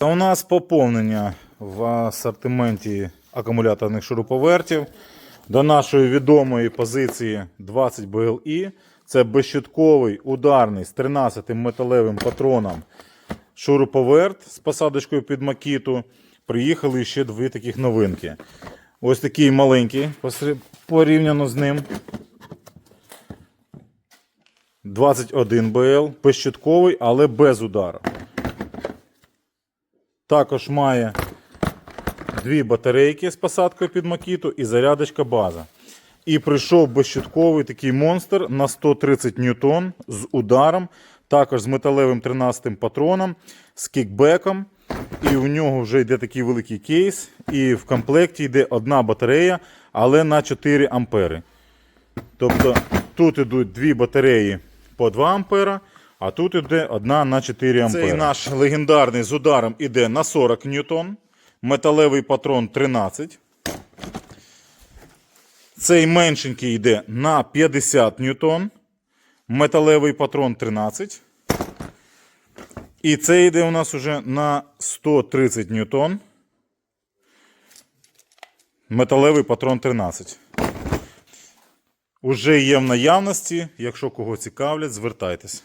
Та у нас поповнення в асортименті акумуляторних шуруповертів до нашої відомої позиції 20 BLE. Це безщитковий ударний з 13 металевим патроном шуруповерт з посадочкою під макіту. Приїхали ще дві таких новинки. Ось такий маленький порівняно з ним. 21 BL, безщитковий, але без удару. Також має дві батарейки з посадкою під макіту і зарядочка база. І прийшов безщитковий такий монстр на 130 ньютон з ударом, також з металевим 13 патроном, з кікбеком. І у нього вже йде такий великий кейс. І в комплекті йде одна батарея, але на 4 ампери. Тобто тут йдуть дві батареї по 2 ампера, а тут йде одна на 4 ампера. Цей наш легендарний з ударом іде на 40 ньютон. Металевий патрон 13. Цей меншенький йде на 50 ньютон. Металевий патрон 13. І це йде у нас уже на 130 ньютон. Металевий патрон 13. Уже є в наявності. Якщо кого цікавлять, звертайтесь.